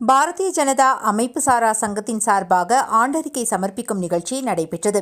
பாரதிய ஜனதா அமைப்பு சாரா சங்கத்தின் சார்பாக ஆண்டறிக்கை சமர்ப்பிக்கும் நிகழ்ச்சி நடைபெற்றது.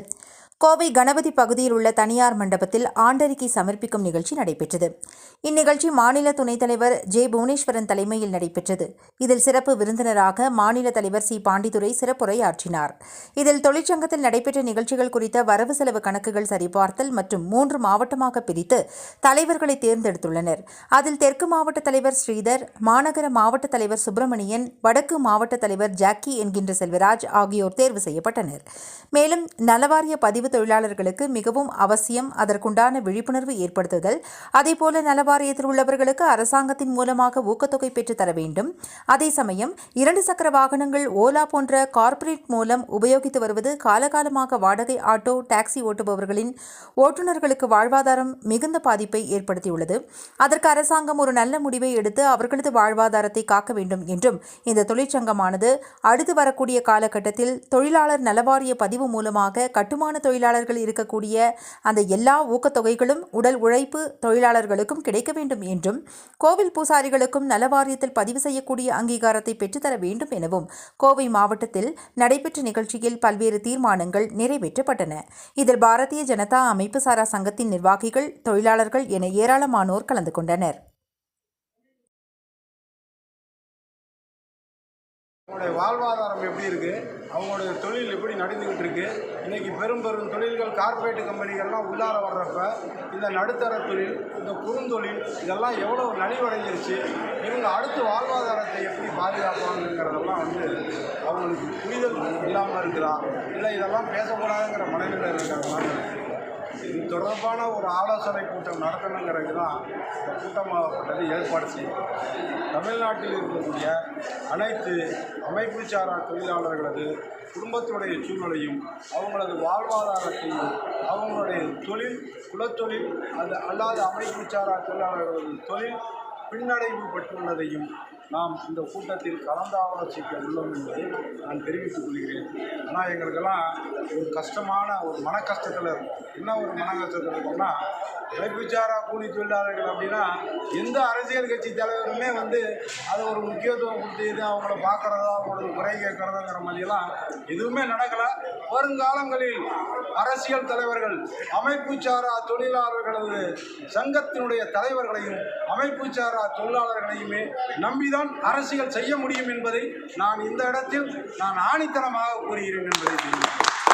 கோவை கணபதி பகுதியில் உள்ள தனியார் மண்டபத்தில் ஆண்டறிக்கை சமர்ப்பிக்கும் நிகழ்ச்சி நடைபெற்றது. இந்நிகழ்ச்சி மாநில துணைத் தலைவர் ஜே புவனேஸ்வரன் தலைமையில் நடைபெற்றது. இதில் சிறப்பு விருந்தினராக மாநில தலைவர் சி. பாண்டித்துரை சிறப்புரையாற்றினார். இதில் தொழிற்சங்கத்தில் நடைபெற்ற நிகழ்ச்சிகள் குறித்த வரவு செலவு கணக்குகள் சரிபார்த்தல் மற்றும் மூன்று மாவட்டமாக பிரித்து தலைவர்களை தேர்ந்தெடுத்துள்ளனர். அதில் தெற்கு மாவட்ட தலைவர் ஸ்ரீதர் மாநகர மாவட்ட தலைவர் சுப்பிரமணியன் வடக்கு மாவட்ட தலைவர் ஜாக்கி என்கின்ற செல்வராஜ் ஆகியோர் தேர்வு செய்யப்பட்டனர். மேலும் நலவாரிய பதிவு தொழிலாளர்களுக்கு மிகவும் அவசியம் அதற்குண்டான விழிப்புணர்வு ஏற்படுத்துதல். அதேபோல நலவாரியத்தில் உள்ளவர்களுக்கு அரசாங்கத்தின் மூலமாக ஊக்கத்தொகை பெற்று தர வேண்டும். அதே சமயம் இரண்டு சக்கர வாகனங்கள் ஓலா போன்ற கார்ப்பரேட் மூலம் உபயோகித்து வருவது காலகாலமாக வாடகை ஆட்டோ டாக்ஸி ஓட்டுபவர்களின் ஓட்டுநர்களுக்கு வாழ்வாதாரம் மிகுந்த பாதிப்பை ஏற்படுத்தியுள்ளது. அதற்கு அரசாங்கம் ஒரு நல்ல முடிவை எடுத்து அவர்களது வாழ்வாதாரத்தை காக்க வேண்டும் என்றும் இந்த தொழிற்சங்கமானது அடுத்து வரக்கூடிய காலகட்டத்தில் தொழிலாளர் நலவாரிய பதிவு மூலமாக கட்டுமான தொழில் தொழிலாளர்கள் இருக்கக்கூடிய அந்த எல்லா ஊக்கத்தொகைகளும் உடல் உழைப்பு தொழிலாளர்களுக்கும் கிடைக்க வேண்டும் என்றும் கோவில் பூசாரிகளுக்கும் நலவாரியத்தில் பதிவு செய்யக்கூடிய அங்கீகாரத்தை பெற்றுத்தர வேண்டும் எனவும் கோவை மாவட்டத்தில் நடைபெற்ற நிகழ்ச்சியில் பல்வேறு தீர்மானங்கள் நிறைவேற்றப்பட்டன. இதில் பாரதிய ஜனதா அமைப்பு சாரா சங்கத்தின் நிர்வாகிகள் தொழிலாளர்கள் என ஏராளமானோர் கலந்து கொண்டனர். அவங்களுடைய வாழ்வாதாரம் எப்படி இருக்குது அவங்களுடைய தொழில் எப்படி நடந்துக்கிட்டு இருக்கு? இன்னைக்கு பெரும் பெரும் தொழில்கள் கார்ப்பரேட் கம்பெனிகள்லாம் உள்ளார வர்றப்ப இந்த நடுத்தர தொழில் இந்த குறுந்தொழில் இதெல்லாம் எவ்வளோ நலிவடைஞ்சிருச்சு? இவங்க அடுத்து வாழ்வாதாரத்தை எப்படி பாதுகாப்பாங்கிறதெல்லாம் வந்து அவங்களுக்கு புரிதல் இல்லாமல் இருக்கிறா? இல்லை இதெல்லாம் பேசக்கூடாதுங்கிற மனநிலை இருக்காங்களா இது தொடர்பான ஒரு ஆலோசனை கூட்டம் நடத்தணுங்கிறது தான் இந்த கூட்டமாகப்பட்டது ஏற்பாடு செய்யும் தமிழ்நாட்டில் இருக்கக்கூடிய அனைத்து அமைப்பு சாரா தொழிலாளர்களது குடும்பத்தினுடைய சூழ்நிலையும் அவங்களது வாழ்வாதாரத்தையும் அவங்களுடைய தொழில் குலத்தொழில் அது அல்லாத அமைப்பு சாரா தொழிலாளர்களது தொழில் பின்னடைவு பெற்றுள்ளதையும் நாம் இந்த கூட்டத்தில் கலந்து ஆலோசிக்க உள்ளோம் என்பதை நான் தெரிவித்துக் கொள்கிறேன். ஆனால் எங்களுக்கெல்லாம் ஒரு கஷ்டமான ஒரு மன கஷ்டத்தில் இருக்கும் என்ன ஒரு மன கஷ்டத்தில் இருக்கோம்னா விசாரா கூலி தொழிலாளர்கள் அப்படின்னா எந்த அரசியல் கட்சி தலைவருமே வந்து அதை ஒரு முக்கியத்துவம் கொடுத்து இது அவங்கள பார்க்குறதா அவங்களோட குறை கேட்குறதுங்கிற மாதிரிலாம் எதுவுமே நடக்கலை. வருங்காலங்களில் அரசியல் தலைவர்கள் அமைப்பு சாரா தொழிலாளர்களது சங்கத்தினுடைய தலைவர்களையும் அமைப்பு சாரா தொழிலாளர்களையுமே நம்பிதான் அரசியல் செய்ய முடியும் என்பதை நான் இந்த இடத்தில் நான் ஆணித்தனமாக கூறுகிறேன் என்பதை தெரிவிக்கிறேன்.